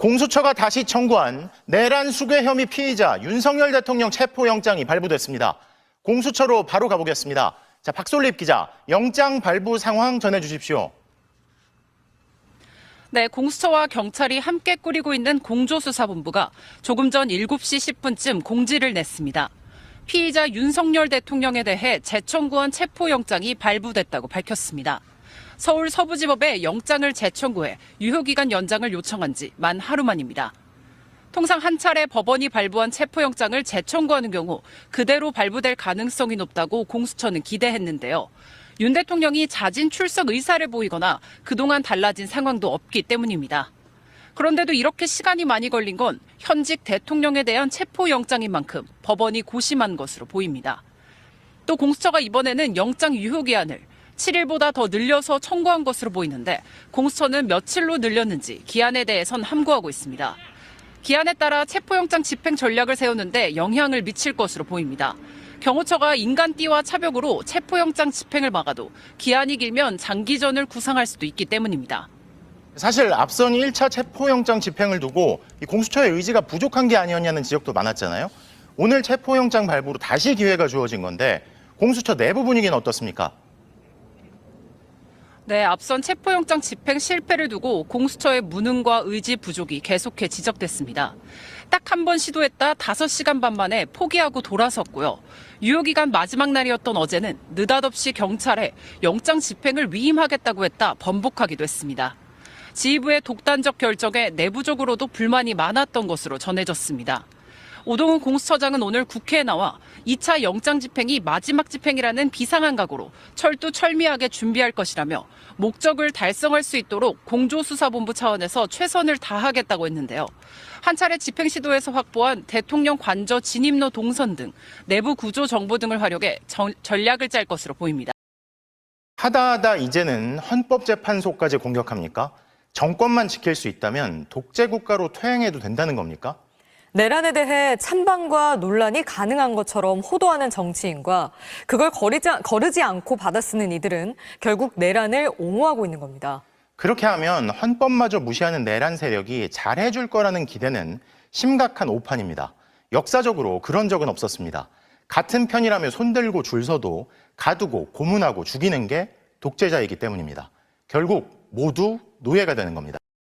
공수처가 다시 청구한 내란 수괴 혐의 피의자 윤석열 대통령 체포영장이 발부됐습니다. 공수처로 바로 가보겠습니다. 자, 박솔립 기자, 영장 발부 상황 전해주십시오. 네, 공수처와 경찰이 함께 꾸리고 있는 공조수사본부가 조금 전 7시 10분쯤 공지를 냈습니다. 피의자 윤석열 대통령에 대해 재청구한 체포영장이 발부됐다고 밝혔습니다. 서울 서부지법에 영장을 재청구해 유효기간 연장을 요청한 지 만 하루 만입니다. 통상 한 차례 법원이 발부한 체포영장을 재청구하는 경우 그대로 발부될 가능성이 높다고 공수처는 기대했는데요. 윤 대통령이 자진 출석 의사를 보이거나 그동안 달라진 상황도 없기 때문입니다. 그런데도 이렇게 시간이 많이 걸린 건 현직 대통령에 대한 체포영장인 만큼 법원이 고심한 것으로 보입니다. 또 공수처가 이번에는 영장 유효기한을 7일보다 더 늘려서 청구한 것으로 보이는데 공수처는 며칠로 늘렸는지 기한에 대해선 함구하고 있습니다. 기한에 따라 체포영장 집행 전략을 세우는데 영향을 미칠 것으로 보입니다. 경호처가 인간띠와 차벽으로 체포영장 집행을 막아도 기한이 길면 장기전을 구상할 수도 있기 때문입니다. 사실 앞선 1차 체포영장 집행을 두고 이 공수처의 의지가 부족한 게 아니었냐는 지적도 많았잖아요. 오늘 체포영장 발부로 다시 기회가 주어진 건데 공수처 내부 분위기는 어떻습니까? 네, 앞선 체포영장 집행 실패를 두고 공수처의 무능과 의지 부족이 계속해 지적됐습니다. 딱 한 번 시도했다 5시간 반 만에 포기하고 돌아섰고요. 유효기간 마지막 날이었던 어제는 느닷없이 경찰에 영장 집행을 위임하겠다고 했다 번복하기도 했습니다. 지휘부의 독단적 결정에 내부적으로도 불만이 많았던 것으로 전해졌습니다. 오동훈 공수처장은 오늘 국회에 나와 2차 영장 집행이 마지막 집행이라는 비상한 각오로 철두 철미하게 준비할 것이라며 목적을 달성할 수 있도록 공조수사본부 차원에서 최선을 다하겠다고 했는데요. 한 차례 집행 시도에서 확보한 대통령 관저 진입로 동선 등 내부 구조 정보 등을 활용해 전- 전략을 짤 것으로 보입니다. 하다하다 이제는 헌법재판소까지 공격합니까? 정권만 지킬 수 있다면 독재 국가로 퇴행해도 된다는 겁니까? 내란에 대해 찬반과 논란이 가능한 것처럼 호도하는 정치인과 그걸 거르지, 거르지 않고 받아쓰는 이들은 결국 내란을 옹호하고 있는 겁니다. 그렇게 하면 헌법마저 무시하는 내란 세력이 잘해줄 거라는 기대는 심각한 오판입니다. 역사적으로 그런 적은 없었습니다. 같은 편이라며 손들고 줄 서도 가두고 고문하고 죽이는 게 독재자이기 때문입니다. 결국 모두 노예가 되는 겁니다.